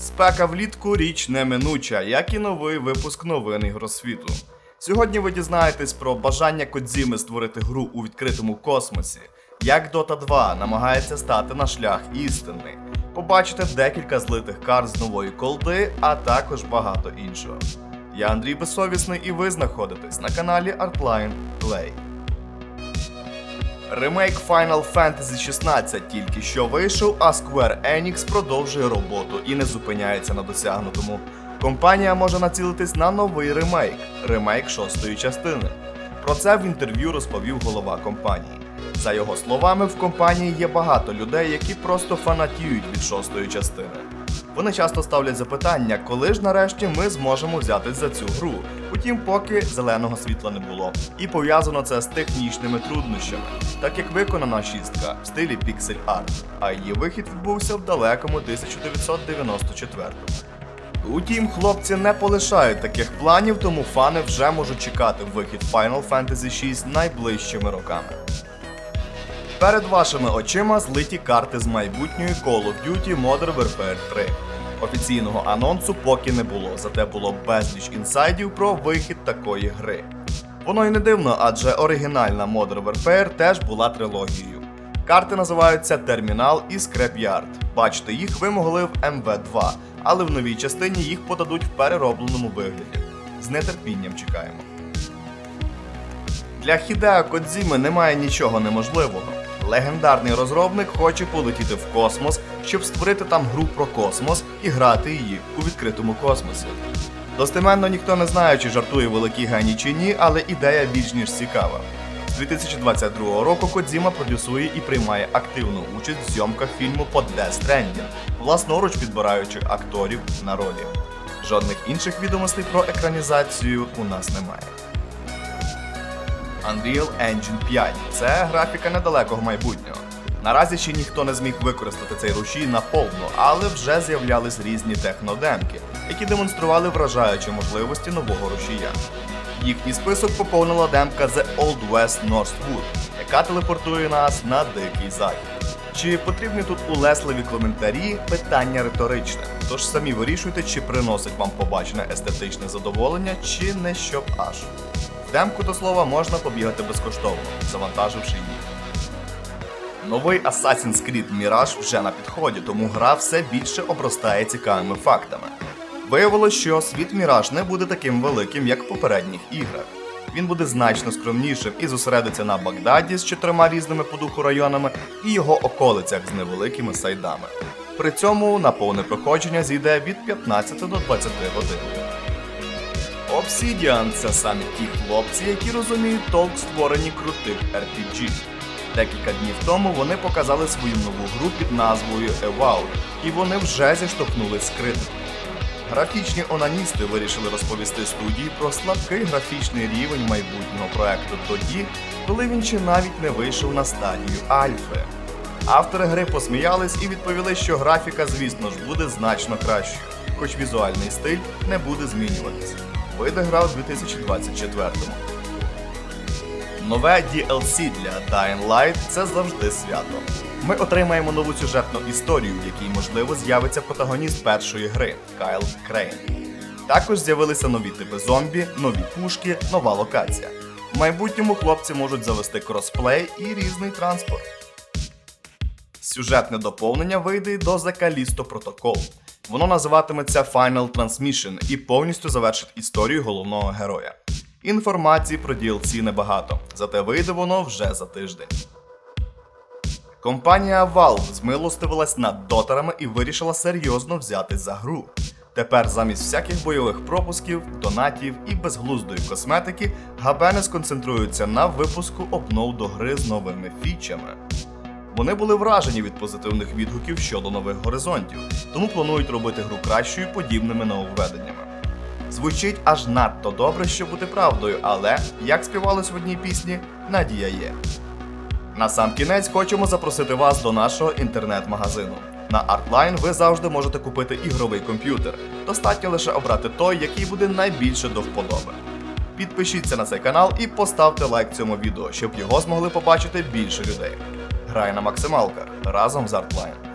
Спека влітку річ неминуча, як і новий випуск новин ігросвіту. Сьогодні ви дізнаєтесь про бажання Кодзіми створити гру у відкритому космосі, як Dota 2 намагається стати на шлях істини. Побачите декілька злитих карт з нової колди, а також багато іншого. Я Андрій Безсовісний і ви знаходитесь на каналі Artline Play. Ремейк Final Fantasy 16 тільки що вийшов, а Square Enix продовжує роботу і не зупиняється на досягнутому. Компанія може націлитись на новий ремейк ремейк шостої частини. Про це в інтерв'ю розповів голова компанії. За його словами, в компанії є багато людей, які просто фанатіють від шостої частини. Вони часто ставлять запитання, коли ж нарешті ми зможемо взятись за цю гру. Утім, поки зеленого світла не було. І пов'язано це з технічними труднощами, так як виконана шістка в стилі піксель арт, а її вихід відбувся в далекому 1994-му. Утім, хлопці не полишають таких планів, тому фани вже можуть чекати вихід Final Fantasy 6 найближчими роками. Перед вашими очима злиті карти з майбутньої Call of Duty Modern Warfare 3. Офіційного анонсу поки не було, зате було безліч інсайдів про вихід такої гри. Воно й не дивно, адже оригінальна Modern Warfare теж була трилогією. Карти називаються Термінал і Scrapyard. Бачити їх ви могли в МВ2, але в новій частині їх подадуть в переробленому вигляді. З нетерпінням чекаємо. Для Хідео Кодзіми немає нічого неможливого. Легендарний розробник хоче полетіти в космос, щоб створити там гру про космос і грати її у відкритому космосі. Достеменно ніхто не знає, чи жартує великий геній чи ні, але ідея більш ніж цікава. З 2022 року Кодзіма продюсує і приймає активну участь в зйомках фільму по Death Stranding, власноруч підбираючи акторів на ролі. Жодних інших відомостей про екранізацію у нас немає. Unreal Engine 5 це графіка недалекого майбутнього. Наразі ще ніхто не зміг використати цей рушій наповну, але вже з'являлись різні технодемки, які демонстрували вражаючі можливості нового рушія. Їхній список поповнила демка The Old West Northwood, яка телепортує нас на дикий захід. Чи потрібні тут улесливі коментарі? Питання риторичне. Тож самі вирішуйте, чи приносить вам побачене естетичне задоволення, чи не щоб аж. Демку до слова можна побігати безкоштовно, завантаживши її. Новий Assassin's Creed Mirage вже на підході, тому гра все більше обростає цікавими фактами. Виявилось, що світ Mirage не буде таким великим, як в попередніх іграх. Він буде значно скромнішим і зосередиться на Багдаді з чотирма різними по духу районами і його околицях з невеликими сайдами. При цьому на повне проходження зійде від 15 до 20 годин. Obsidian – це самі ті хлопці, які розуміють толк створенні крутих RPG. Декілька днів тому вони показали свою нову гру під назвою Evout, і вони вже зіштовхнулись з критикою. Графічні онаністи вирішили розповісти студії про слабкий графічний рівень майбутнього проекту тоді, коли він ще навіть не вийшов на стадію альфи. Автори гри посміялись і відповіли, що графіка, звісно ж, буде значно кращою, хоч візуальний стиль не буде змінюватися. Вийде гра у 2024-му. Нове DLC для Dying Light – це завжди свято. Ми отримаємо нову сюжетну історію, в якій, можливо, з'явиться протагоніст першої гри Кайл Крейн. Також з'явилися нові типи зомбі, нові пушки, нова локація. В майбутньому хлопці можуть завести кросплей і різний транспорт. Сюжетне доповнення вийде до Callisto Protocol. Воно називатиметься Final Transmission і повністю завершить історію головного героя. Інформації про DLC небагато, зате вийде воно вже за тиждень. Компанія Valve змилостивилась над дотерами і вирішила серйозно взятись за гру. Тепер замість всяких бойових пропусків, донатів і безглуздої косметики габени сконцентруються на випуску обнов до гри з новими фічами. Вони були вражені від позитивних відгуків щодо нових горизонтів, тому планують робити гру кращою подібними нововведеннями. Звучить аж надто добре, щоб бути правдою, але, як співалось в одній пісні, надія є. На сам кінець хочемо запросити вас до нашого інтернет-магазину. На Artline ви завжди можете купити ігровий комп'ютер. Достатньо лише обрати той, який буде найбільше до вподоби. Підпишіться на цей канал і поставте лайк цьому відео, щоб його змогли побачити більше людей. Грай на максималках разом з Artline.